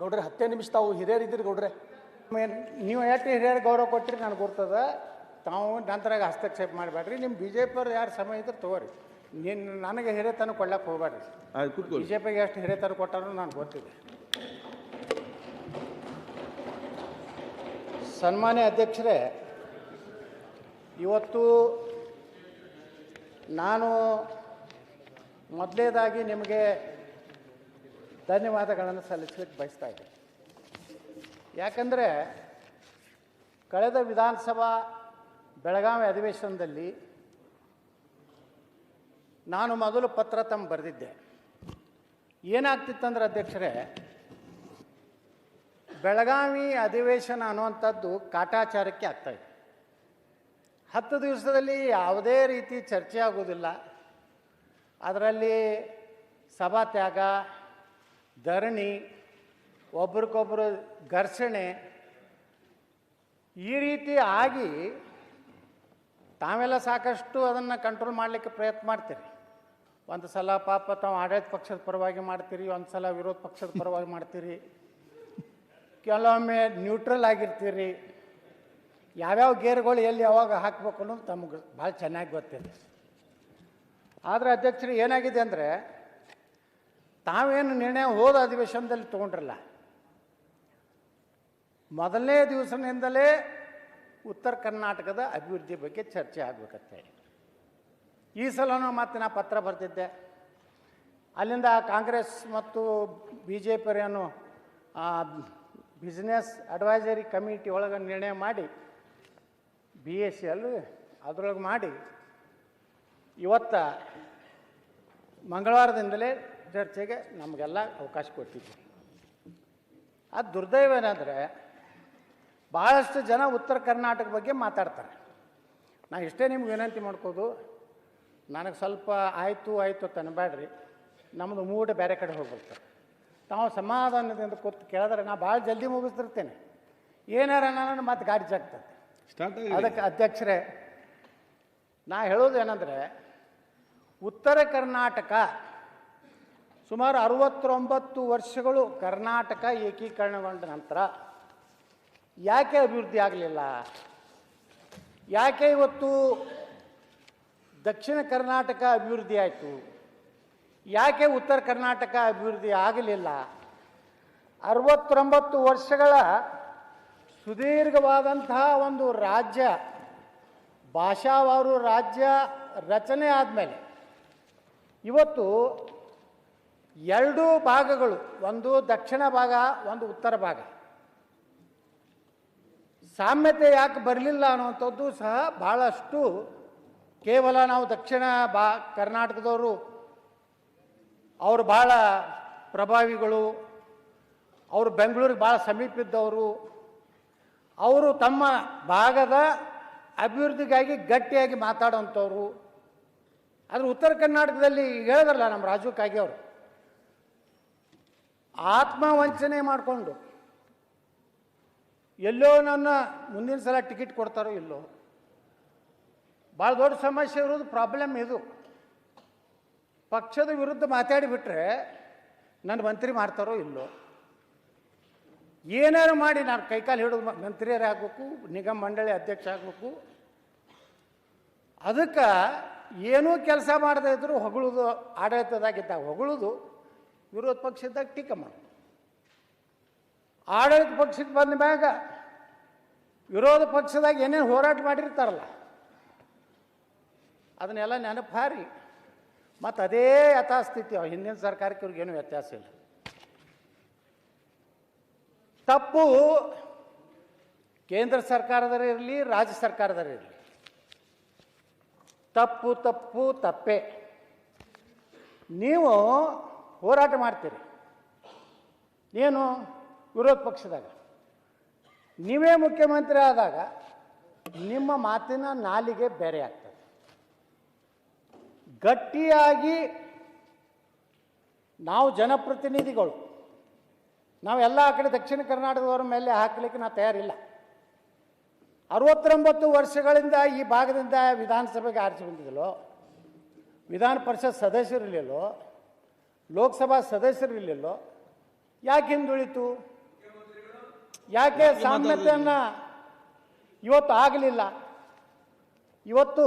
ಗೌಡ್ರೆ ಹತ್ತೇ ನಿಮಿಷ ತಾವು ಹಿರಿಯರಿದ್ದೀರಿ ಗೌಡ್ರೆ. ನೀವು ಎಷ್ಟು ಹಿರಿಯರು ಗೌರವ ಕೊಟ್ಟಿರಿ ನನಗೆ ಗೊತ್ತದ ತಾವು ನಂತರ ಹಸ್ತಕ್ಷೇಪ ಮಾಡಬೇಡ್ರಿ. ನಿಮ್ಮ ಬಿ ಜೆ ಪಿಯವ್ರು ಯಾರು ಸಮಯ ಇದ್ರೆ ತಗೋರಿ. ನೀನು ನನಗೆ ಹಿರಿಯತನ ಕೊಡ್ಲಕ್ಕೆ ಹೋಗ್ಬೇಡ್ರಿ. ಬಿ ಜೆ ಪಿಗೆ ಎಷ್ಟು ಹಿರಿಯತನ ಕೊಟ್ಟಾರೋ ನಾನು ಗೊತ್ತಿದೆ. ಸನ್ಮಾನ್ಯ ಅಧ್ಯಕ್ಷರೇ ಇವತ್ತು ನಾನು ಮೊದಲೇದಾಗಿ ನಿಮಗೆ ಧನ್ಯವಾದಗಳನ್ನು ಸಲ್ಲಿಸಲಿಕ್ಕೆ ಬಯಸ್ತಾ ಇದ್ದೀನಿ. ಯಾಕಂದರೆ ಕಳೆದ ವಿಧಾನಸಭಾ ಬೆಳಗಾವಿ ಅಧಿವೇಶನದಲ್ಲಿ ನಾನು ಮೊದಲು ಪತ್ರ ತಮ್ಮ ಬರೆದಿದ್ದೆ. ಏನಾಗ್ತಿತ್ತಂದ್ರೆ ಅಧ್ಯಕ್ಷರೇ, ಬೆಳಗಾವಿ ಅಧಿವೇಶನ ಅನ್ನುವಂಥದ್ದು ಕಾಟಾಚಾರಕ್ಕೆ ಆಗ್ತಾಯಿದೆ ಹತ್ತು ದಿವಸದಲ್ಲಿ ಯಾವುದೇ ರೀತಿ ಚರ್ಚೆ ಆಗೋದಿಲ್ಲ ಅದರಲ್ಲಿ ಸಭಾತ್ಯಾಗ ಧರಣಿ ಒಬ್ರಿಗೊಬ್ಬರು ಘರ್ಷಣೆ ಈ ರೀತಿ ಆಗಿ ತಾವೆಲ್ಲ ಸಾಕಷ್ಟು ಅದನ್ನು ಕಂಟ್ರೋಲ್ ಮಾಡಲಿಕ್ಕೆ ಪ್ರಯತ್ನ ಮಾಡ್ತೀರಿ. ಒಂದು ಸಲ ಪಾಪ ತಾವು ಆಡಳಿತ ಪಕ್ಷದ ಪರವಾಗಿ ಮಾಡ್ತೀರಿ, ಒಂದು ಸಲ ವಿರೋಧ ಪಕ್ಷದ ಪರವಾಗಿ ಮಾಡ್ತೀರಿ. ಕೆಲವೊಮ್ಮೆ ನ್ಯೂಟ್ರಲ್ ಆಗಿರ್ತೀರಿ. ಯಾವ್ಯಾವ ಗೇರ್ಗಳು ಎಲ್ಲಿ ಯಾವಾಗ ಹಾಕಬೇಕು ಅನ್ನೋದು ತಮಗೆ ಭಾಳ ಚೆನ್ನಾಗಿ ಗೊತ್ತಿದೆ. ಆದರೆ ಅಧ್ಯಕ್ಷರು ಏನಾಗಿದೆ ಅಂದರೆ ತಾವೇನು ನಿರ್ಣಯ ಹೋದ ಅಧಿವೇಶನದಲ್ಲಿ ತೊಗೊಂಡ್ರಲ್ಲ? ಮೊದಲನೇ ದಿವಸದಿಂದಲೇ ಉತ್ತರ ಕರ್ನಾಟಕದ ಅಭಿವೃದ್ಧಿ ಬಗ್ಗೆ ಚರ್ಚೆ ಆಗ್ಬೇಕತ್ತೆ. ಈ ಸಲನೂ ಮತ್ತೆ ನಾ ಪತ್ರ ಬರ್ತಿದ್ದೆ. ಅಲ್ಲಿಂದ ಕಾಂಗ್ರೆಸ್ ಮತ್ತು ಬಿ ಜೆ ಪಿರೇನು ಬಿಸ್ನೆಸ್ ಅಡ್ವೈಸರಿ ಕಮಿಟಿ ಒಳಗೆ ನಿರ್ಣಯ ಮಾಡಿ ಬಿ ಎಸ್ ಸಿ ಅಲ್ಲಿ ಅದರೊಳಗೆ ಮಾಡಿ, ಇವತ್ತ ಮಂಗಳವಾರದಿಂದಲೇ ಚರ್ಚೆಗೆ ನಮಗೆಲ್ಲ ಅವಕಾಶ ಕೊಟ್ಟಿದ್ದೀವಿ ಅದು ದುರ್ದೈವ ಏನಂದರೆ ಭಾಳಷ್ಟು ಜನ ಉತ್ತರ ಕರ್ನಾಟಕ ಬಗ್ಗೆ ಮಾತಾಡ್ತಾರೆ. ನಾನು ಇಷ್ಟೇ ನಿಮ್ಗೆ ವಿನಂತಿ ಮಾಡ್ಕೋದು ನನಗೆ ಸ್ವಲ್ಪ ಆಯಿತು ಆಯಿತು ಅಂತ ಅನ್ಬೇಡ್ರಿ ನಮ್ಮದು ಮೂಡ್ ಬೇರೆ ಕಡೆ ಹೋಗ್ಬಿಡ್ತಾರೆ ತಾವು ಸಮಾಧಾನದಿಂದ ಕೂತು ಕೇಳಿದ್ರೆ ನಾ ಭಾಳ ಜಲ್ದಿ ಮುಗಿಸ್ತಿರ್ತೇನೆ. ಏನಾರ ನಾನು ಮತ್ತೆ ಗಾಡಿ ಜಾಗ್ತದೆ. ಅದಕ್ಕೆ ಅಧ್ಯಕ್ಷರೇ ನಾ ಹೇಳೋದು ಏನಂದರೆ ಉತ್ತರ ಕರ್ನಾಟಕ ಸುಮಾರು ಅರವತ್ತೊಂಬತ್ತು ವರ್ಷಗಳು ಕರ್ನಾಟಕ ಏಕೀಕರಣಗೊಂಡ ನಂತರ ಯಾಕೆ ಅಭಿವೃದ್ಧಿ ಆಗಲಿಲ್ಲ? ಯಾಕೆ ಇವತ್ತು ದಕ್ಷಿಣ ಕರ್ನಾಟಕ ಅಭಿವೃದ್ಧಿ ಆಯಿತು? ಯಾಕೆ ಉತ್ತರ ಕರ್ನಾಟಕ ಅಭಿವೃದ್ಧಿ ಆಗಲಿಲ್ಲ? ಅರವತ್ತೊಂಬತ್ತು ವರ್ಷಗಳ ಸುದೀರ್ಘವಾದಂತಹ ಒಂದು ರಾಜ್ಯ, ಭಾಷಾವಾರು ರಾಜ್ಯ ರಚನೆ ಆದಮೇಲೆ ಇವತ್ತು ಎರಡೂ ಭಾಗಗಳು, ಒಂದು ದಕ್ಷಿಣ ಭಾಗ, ಒಂದು ಉತ್ತರ ಭಾಗ. ಸಾಮ್ಯತೆ ಯಾಕೆ ಬರಲಿಲ್ಲ ಅನ್ನುವಂಥದ್ದು ಸಹ ಭಾಳಷ್ಟು ಕೇವಲ ನಾವು ದಕ್ಷಿಣ ಬಾ, ಕರ್ನಾಟಕದವರು, ಅವರು ಭಾಳ ಪ್ರಭಾವಿಗಳು, ಅವರು ಬೆಂಗಳೂರಿಗೆ ಭಾಳ ಸಮೀಪ ಇದ್ದವರು ಅವರು ತಮ್ಮ ಭಾಗದ ಅಭಿವೃದ್ಧಿಗಾಗಿ ಗಟ್ಟಿಯಾಗಿ ಮಾತಾಡೋಂಥವ್ರು ಆದರೆ ಉತ್ತರ ಕರ್ನಾಟಕದಲ್ಲಿ ಹೇಳಿದ್ರಲ್ಲ ನಮ್ಮ ರಾಜು ಕಾಗೆ ಅವರು. ಆತ್ಮವಂಚನೆ ಮಾಡಿಕೊಂಡು ಎಲ್ಲೋ ನನ್ನ ಮುಂದಿನ ಸಲ ಟಿಕೆಟ್ ಕೊಡ್ತಾರೋ ಇಲ್ಲೋ ಭಾಳ ದೊಡ್ಡ ಸಮಸ್ಯೆ ಇರೋದು ಪ್ರಾಬ್ಲಮ್ ಇದು. ಪಕ್ಷದ ವಿರುದ್ಧ ಮಾತಾಡಿಬಿಟ್ರೆ ನನ್ನ ಮಂತ್ರಿ ಮಾಡ್ತಾರೋ ಇಲ್ಲೋ. ಏನಾರು ಮಾಡಿ ನಾನು ಕೈಕಾಲು ಹಿಡಿದು ಮಂತ್ರಿಯರೇ ಆಗಬೇಕು ನಿಗಮ ಮಂಡಳಿ ಅಧ್ಯಕ್ಷ ಆಗಬೇಕು. ಅದಕ್ಕೆ ಏನೂ ಕೆಲಸ ಮಾಡದೇ ಇದ್ದರೂ ಹೊಗಳುದು ಆಡಳಿತದಾಗಿದ್ದಾಗ ಹೊಗಳುದು ವಿರೋಧ ಪಕ್ಷದಾಗ ಟೀಕೆ ಮಾಡ. ಆಡಳಿತ ಪಕ್ಷಕ್ಕೆ ಬಂದ ಮ್ಯಾಗ ವಿರೋಧ ಪಕ್ಷದಾಗ ಏನೇನು ಹೋರಾಟ ಮಾಡಿರ್ತಾರಲ್ಲ, ಅದನ್ನೆಲ್ಲ ನೆನಪು ಹಾರಿ ಮತ್ತು ಅದೇ ಯಥಾಸ್ಥಿತಿ ಹಿಂದಿನ ಸರ್ಕಾರಕ್ಕೆ ಇವ್ರಿಗೇನು ವ್ಯತ್ಯಾಸ ಇಲ್ಲ. ತಪ್ಪು ಕೇಂದ್ರ ಸರ್ಕಾರದವರೇ ಇರಲಿ, ರಾಜ್ಯ ಸರ್ಕಾರದರ ಇರಲಿ. ತಪ್ಪು ತಪ್ಪು ತಪ್ಪೇ. ನೀವು ಹೋರಾಟ ಮಾಡ್ತೀರಿ. ಏನು ವಿರೋಧ ಪಕ್ಷದಾಗ, ನೀವೇ ಮುಖ್ಯಮಂತ್ರಿ ಆದಾಗ ನಿಮ್ಮ ಮಾತಿನ ನಾಲಿಗೆ ಬೇರೆ ಆಗ್ತದೆ. ಗಟ್ಟಿಯಾಗಿ ನಾವು ಜನಪ್ರತಿನಿಧಿಗಳು ನಾವೆಲ್ಲ ಆ ಕಡೆ ದಕ್ಷಿಣ ಕರ್ನಾಟಕದವರ ಮೇಲೆ ಹಾಕಲಿಕ್ಕೆ ನಾವು ತಯಾರಿಲ್ಲ. ಅರವತ್ತೊಂಬತ್ತು ವರ್ಷಗಳಿಂದ ಈ ಭಾಗದಿಂದ ವಿಧಾನಸಭೆಗೆ ಆರಿಸಿ ಬಂದಿದ್ದಲ್ಲೋ, ವಿಧಾನ ಪರಿಷತ್ ಸದಸ್ಯರಿರಲಿಲ್ಲೋ ಲೋಕಸಭಾ ಸದಸ್ಯರಿರಲಿಲ್ಲೋ ಯಾಕೆ ಹಿಂದುಳಿತು? ಯಾಕೆ ಸಾಮ್ಯತೆಯನ್ನು ಇವತ್ತು ಆಗಲಿಲ್ಲ? ಇವತ್ತು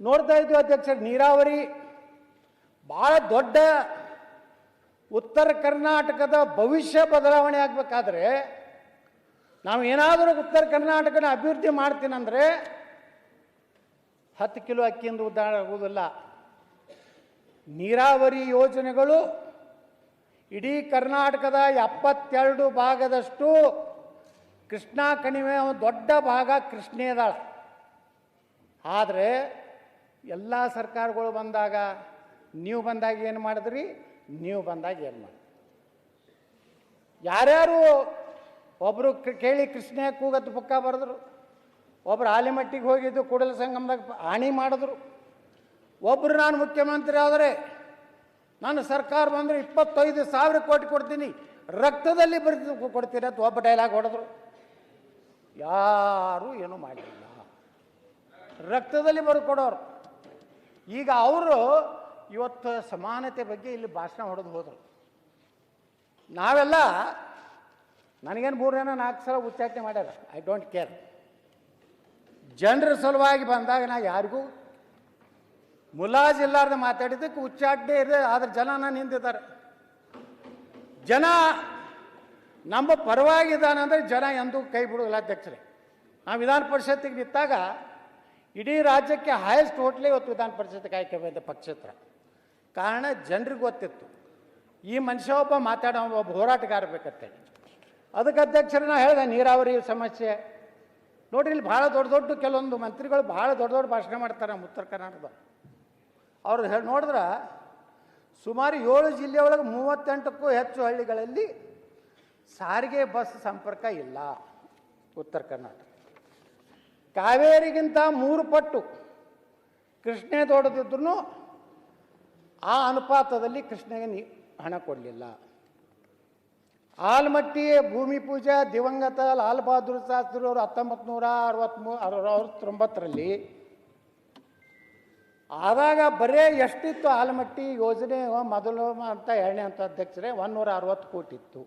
ನೋಡ್ತಾ ಇದ್ವಿ ಅಧ್ಯಕ್ಷರು, ನೀರಾವರಿ ಭಾಳ ದೊಡ್ಡ ಉತ್ತರ ಕರ್ನಾಟಕದ ಭವಿಷ್ಯ ಬದಲಾವಣೆ ಆಗಬೇಕಾದ್ರೆ ನಾವು ಏನಾದರೂ ಉತ್ತರ ಕರ್ನಾಟಕನ ಅಭಿವೃದ್ಧಿ ಮಾಡ್ತೀನಂದರೆ ಹತ್ತು ಕಿಲೋ ಅಕ್ಕಿಯಿಂದ ಉದ್ದಾರ ಆಗುವುದಿಲ್ಲ ನೀರಾವರಿ ಯೋಜನೆಗಳು ಇಡೀ ಕರ್ನಾಟಕದ ಎಪ್ಪತ್ತೆರಡು ಭಾಗದಷ್ಟು ಕೃಷ್ಣಾ ಕಣಿವೆ ದೊಡ್ಡ ಭಾಗ ಕೃಷ್ಣೇದಾಳ ಆದರೆ ಎಲ್ಲ ಸರ್ಕಾರಗಳು ಬಂದಾಗ ನೀವು ಬಂದಾಗ ಏನು ಮಾಡಿದ್ರಿ? ನೀವು ಬಂದಾಗ ಏನು ಮಾಡಿ ಯಾರ್ಯಾರು ಒಬ್ಬರು ಕೇಳಿ ಕೃಷ್ಣ ಕೂಗತ್ತು ಪುಕ್ಕ ಬರೆದ್ರು ಒಬ್ಬರು ಆಲಿಮಟ್ಟಿಗೆ ಹೋಗಿದ್ದು ಕೂಡಲ ಸಂಗಮದಾಗ ಹಾಣಿ ಮಾಡಿದ್ರು. ಒಬ್ಬರು ನಾನು ಮುಖ್ಯಮಂತ್ರಿ ಆದರೆ ನಾನು ಸರ್ಕಾರ ಬಂದರೆ ಇಪ್ಪತ್ತೈದು ಸಾವಿರ ಕೋಟಿ ಕೊಡ್ತೀನಿ. ರಕ್ತದಲ್ಲಿ ಬರೆದು ಕೊಡ್ತೀನಿ ಅಂತ ಒಬ್ಬ ಡೈಲಾಗ್ ಹೊಡೆದ್ರು. ಯಾರೂ ಏನೂ ಮಾಡಲಿಲ್ಲ. ರಕ್ತದಲ್ಲಿ ಬರೆದು ಕೊಡೋರು. ಈಗ ಅವರು ಇವತ್ತು ಸಮಾನತೆ ಬಗ್ಗೆ ಇಲ್ಲಿ ಭಾಷಣ ಹೊಡೆದು ಹೋದರು. ನಾವೆಲ್ಲ ನನಗೇನು ಜನ ನಾಲ್ಕು ಸಲ ಉಚ್ಚಾಟನೆ ಮಾಡ್ಯಾರ? ಐ ಡೋಂಟ್ ಕೇರ್ ಜನರ ಸಲುವಾಗಿ ಬಂದಾಗ ನಾ ಯಾರಿಗೂ ಮುಲಾಜಿಲ್ಲಾರ್ದೆ ಮಾತಾಡಿದ್ದಕ್ಕೆ ಉಚ್ಚಾಟನೆ ಇದೆ ಆದ್ರೆ ಜನ ನಾನು ನಿಂತಿದ್ದಾರೆ ಜನ ನಮ್ಮ ಪರವಾಗಿದ್ದಾನೆ ಅಂದರೆ ಜನ ಎಂದೂ ಕೈ ಬಿಡೋಲ್ಲ ಅಧ್ಯಕ್ಷರೇ. ನಾವು ವಿಧಾನ ಪರಿಷತ್ತಿಗೆ ನಿಂತಾಗ ಇಡೀ ರಾಜ್ಯಕ್ಕೆ ಹೈಯೆಸ್ಟ್ ಹೋಟ್ಲೇ ಇವತ್ತು ವಿಧಾನ ಪರಿಷತ್ಗೆ ಆಯ್ಕೆ ಬಂದ ಪಕ್ಷೇತರ. ಕಾರಣ ಜನರಿಗೆ ಗೊತ್ತಿತ್ತು. ಈ ಮನುಷ್ಯ ಒಬ್ಬ ಮಾತಾಡೋ ಒಬ್ಬ ಹೋರಾಟಗಾರ ಬೇಕಂತೇಳಿ ಅದಕ್ಕೆ ಅಧ್ಯಕ್ಷರು ನಾ ಹೇಳಿದೆ, ನೀರಾವರಿ ಸಮಸ್ಯೆ. ನೋಡ್ರಿ ಇಲ್ಲಿ ಭಾಳ ದೊಡ್ಡ ದೊಡ್ಡ ಕೆಲವೊಂದು ಮಂತ್ರಿಗಳು ಭಾಳ ದೊಡ್ಡ ದೊಡ್ಡ ಭಾಷಣ ಮಾಡ್ತಾರೆ ನಮ್ಮ ಉತ್ತರ ಕರ್ನಾಟಕದ ಅವ್ರು ಹೇಳಿ ನೋಡಿದ್ರೆ, ಸುಮಾರು ಏಳು ಜಿಲ್ಲೆಯೊಳಗೆ ಮೂವತ್ತೆಂಟಕ್ಕೂ ಹೆಚ್ಚು ಹಳ್ಳಿಗಳಲ್ಲಿ ಸಾರಿಗೆ ಬಸ್ ಸಂಪರ್ಕ ಇಲ್ಲ, ಉತ್ತರ ಕರ್ನಾಟಕ. ಕಾವೇರಿಗಿಂತ ಮೂರು ಪಟ್ಟು ಕೃಷ್ಣೆ ದೊಡ್ಡದಿದ್ರು ಆ ಅನುಪಾತದಲ್ಲಿ ಕೃಷ್ಣಗೆ ನೀ ಹಣ ಕೊಡಲಿಲ್ಲ. ಆಲ್ಮಟ್ಟಿ ಭೂಮಿ ಪೂಜಾ ದಿವಂಗತ ಲಾಲ್ ಬಹದ್ದೂರ್ ಶಾಸ್ತ್ರಿ ಅವರು ಹತ್ತೊಂಬತ್ತು ನೂರ ಅರವತ್ಮೂ, ಅರವತ್ತೊಂಬತ್ತರಲ್ಲಿ ಆದಾಗ ಬರೇ ಎಷ್ಟಿತ್ತು ಆಲಮಟ್ಟಿ ಯೋಜನೆ ಮೊದಲು ಅಂತ ಎರಡನೇ ಅಂತ ಅಧ್ಯಕ್ಷರೇ ಒಂದೂರ ಅರವತ್ತು ಕೋಟಿ ಇತ್ತು.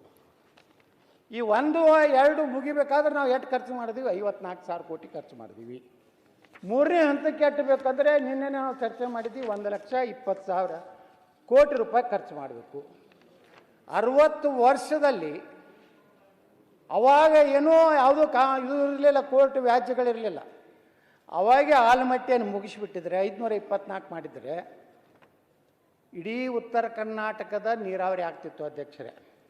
ಈ ಒಂದು, ಎರಡು ಮುಗಿಬೇಕಾದ್ರೆ ನಾವು ಎಷ್ಟು ಖರ್ಚು ಮಾಡಿದ್ವಿ? ಐವತ್ನಾಲ್ಕು ಸಾವಿರ ಕೋಟಿ ಖರ್ಚು ಮಾಡಿದ್ವಿ. ಮೂರನೇ ಹಂತಕ್ಕೆ ಎಟ್ಟಬೇಕಂದ್ರೆ ನಿನ್ನೆ ನಾವು ಚರ್ಚೆ ಮಾಡಿದ್ವಿ, ಒಂದು ಲಕ್ಷ ಇಪ್ಪತ್ತು ಸಾವಿರ ಕೋಟಿ ರೂಪಾಯಿ ಖರ್ಚು ಮಾಡಬೇಕು. ಅರವತ್ತು ವರ್ಷದಲ್ಲಿ ಅವಾಗ ಏನೋ ಯಾವುದೋ ಕಾ, ಇದು ಇರಲಿಲ್ಲ, ಕೋರ್ಟ್ ವ್ಯಾಜ್ಯಗಳಿರಲಿಲ್ಲ. ಅವಾಗೆ ಆಲಮಟ್ಟಿಯನ್ನು ಮುಗಿಸಿಬಿಟ್ಟಿದ್ರೆ ಐದುನೂರ ಇಪ್ಪತ್ನಾಲ್ಕು ಮಾಡಿದರೆ ಇಡೀ ಉತ್ತರ ಕರ್ನಾಟಕದ ನೀರಾವರಿ ಆಗ್ತಿತ್ತು ಅಧ್ಯಕ್ಷರೇ.